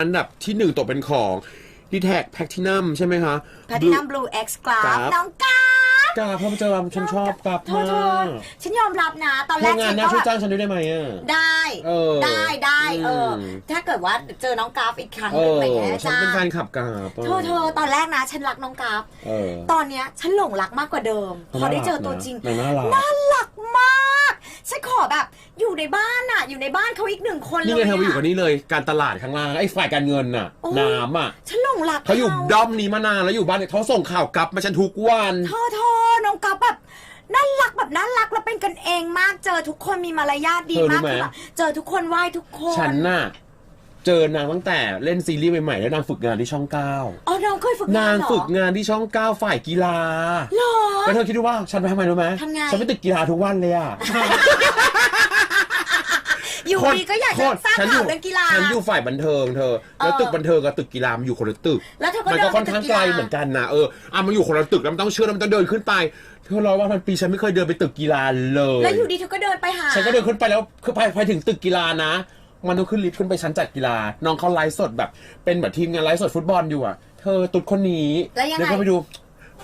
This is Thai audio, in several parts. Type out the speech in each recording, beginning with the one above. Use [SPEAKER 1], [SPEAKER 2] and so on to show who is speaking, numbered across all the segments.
[SPEAKER 1] อันดับที่หนึ่งตกเป็นของดีแท็กแพคทินัมใช่ไหมคะ
[SPEAKER 2] แพทินัมบลูเอ็กซ์กราฟ
[SPEAKER 1] ครับ
[SPEAKER 2] น้องกาฟ
[SPEAKER 1] กาเพราะเจอฉันชอบกราฟ
[SPEAKER 2] โท
[SPEAKER 1] มา
[SPEAKER 2] ษโทษ
[SPEAKER 1] ก
[SPEAKER 2] ฉันยอมรับนะ ตอนแร
[SPEAKER 1] เรื่
[SPEAKER 2] ก
[SPEAKER 1] องงา
[SPEAKER 2] ฉั
[SPEAKER 1] น
[SPEAKER 2] น
[SPEAKER 1] นะ
[SPEAKER 2] ก็
[SPEAKER 1] ช่วย
[SPEAKER 2] แบบ
[SPEAKER 1] จ้างฉันด้วยได้ไหมอะ
[SPEAKER 2] ได้
[SPEAKER 1] เออ
[SPEAKER 2] ได้ได้เอออ
[SPEAKER 1] ม
[SPEAKER 2] ถ้าเกิดว่าเจอน้องกราฟอีกครั้ง
[SPEAKER 1] เอ
[SPEAKER 2] หนึ่ง
[SPEAKER 1] อ
[SPEAKER 2] อะไรอย่างเงี้ย
[SPEAKER 1] ฉัน
[SPEAKER 2] จ้า
[SPEAKER 1] เป็นแฟนคลับกราฟะ
[SPEAKER 2] เธอเธอตอนแรกนะ ฉันรักน้องกราฟ
[SPEAKER 1] เออ
[SPEAKER 2] ตอนเนี้ยฉันหลงรักมากกว่าเดิม พอได้เจอตัวจริง
[SPEAKER 1] นางน่ารัก
[SPEAKER 2] น่ารักมากฉันข อแบบอยู่ในบ้านน่ะอยู่ในบ้านเขาอีกหนึ่งคนเลย
[SPEAKER 1] นี่ไงเธอไปอยู่กับะนี่เลย การตลาดข้างล่างไอ้ฝ่ายการเงินน่ะ
[SPEAKER 2] โอ้ย
[SPEAKER 1] น้ำอะ
[SPEAKER 2] ฉันหลงรัก
[SPEAKER 1] เขาอยู่ด้อมนี้มานานแล้วอยู่บ้านเนี่ยเขาส่งข่าวกลับมาฉันทุกวัน
[SPEAKER 2] เธอเธอน้องกราฟแบบน่ารักแบบน่ารักแล้วเป็นกันเองมากเจอทุกคนมีมารยาทดี
[SPEAKER 1] เธอรู้
[SPEAKER 2] มาก
[SPEAKER 1] ไหม
[SPEAKER 2] คือแบบเจอทุกคนไหว้ทุกคน
[SPEAKER 1] ฉันน่ะเจอนางตั้งแต่เล่นซีรีส์ใหม่ๆแล้วนางฝึกงานที่ช่องเก้า
[SPEAKER 2] อ๋อน้องเคยฝึกงาน
[SPEAKER 1] นาง
[SPEAKER 2] เหรอ
[SPEAKER 1] ฝึกงานที่ช่องเก้าฝ่ายกีฬา
[SPEAKER 2] เหรอ
[SPEAKER 1] แล้วเธอคิดดูว่าฉันไปทำไมรู้ไหม
[SPEAKER 2] ทำไง
[SPEAKER 1] ฉันไปตึกกีฬาทุกวันเลยอะ
[SPEAKER 2] อยู่ดีก็อยากจะสร้าง
[SPEAKER 1] ฉันอ
[SPEAKER 2] ข่าว
[SPEAKER 1] ยู่
[SPEAKER 2] เรื่องกีฬา
[SPEAKER 1] ฉันอยู่ฝ่ายบันเทิงเธอ แล้ว
[SPEAKER 2] เออ
[SPEAKER 1] ตึกบันเทิงกับตึกกีฬามันอยู่คนละตึก
[SPEAKER 2] แล้วเธอก็
[SPEAKER 1] มัน
[SPEAKER 2] เดิ
[SPEAKER 1] ก็
[SPEAKER 2] น
[SPEAKER 1] ค่อนข้างไกล
[SPEAKER 2] ไปตึกกีฬา
[SPEAKER 1] เหมือนกันนะเอออะมันอยู่คนละตึกแล้วมันต้องเชื่อแล้วมันต้องเดินขึ้นไป เธอร้อยวันพันปีฉันไม่เคยเดินไปตึกกีฬาเลย
[SPEAKER 2] แล้วอยู่ดีเธอก็เดินไปหา
[SPEAKER 1] ฉันก็เดินขึ้นไปแล้วคือไปไปถึงตึกกีฬานะ มันต้องขึ้นลิฟต์ขึ้นไปชั้นจัดกีฬา น้องเขาไลฟ์สดแบบ เป็นแบบทีมงานไลฟ์สดฟุตบอลอยู่อะ เธอตุดคนนี้
[SPEAKER 2] แล้วยังไง
[SPEAKER 1] ก็ไปดู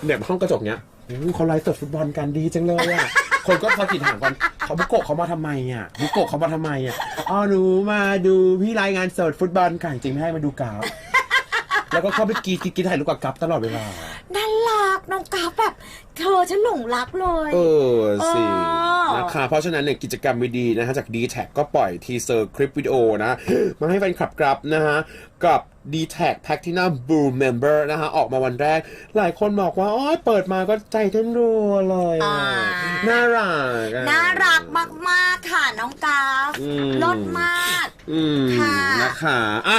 [SPEAKER 1] เนี่ยห้องกระจกเนี้ยโอ้โหเขาไลฟ์สดฟุตบอลกันดีจังเลยอะคนก็พากินถามกัน เขาบุกโกะเขามาทำไมอะบุกโกะเขามาทำไมอะอ๋อหนูมาดูพี่รายงานสดฟุตบอลค่ะจริงๆไม่ให้มาดูกราฟแล้วก็เข้าไปกรีดกรีดกรีดถ่ายรูปกับกราฟตลอดเวลา
[SPEAKER 2] น่ารักน้องกราฟแบบ เธอฉันหลงรักเลย
[SPEAKER 1] เออสิ
[SPEAKER 2] เออ
[SPEAKER 1] นะคะ เพราะฉะนั้นเนี่ยกิจกรรมดีๆนะฮะจาก d t แทก็ปล่อยทีเซอร์คลิปวิดีโอนะ มาให้แฟนคลับกลับนะฮะกับ d t แท Platinum Blue Member นะฮะออกมาวันแรก หลายคนบอกว่าอ๋อเปิดมาก็ใจเต้นรัวเลยอะ
[SPEAKER 2] อ่า
[SPEAKER 1] น่ารักอะ
[SPEAKER 2] น่ารักมากๆค่ะน้องกราฟ
[SPEAKER 1] อืม
[SPEAKER 2] ลดมาก
[SPEAKER 1] อืม
[SPEAKER 2] ค่ะ
[SPEAKER 1] นะคะอะ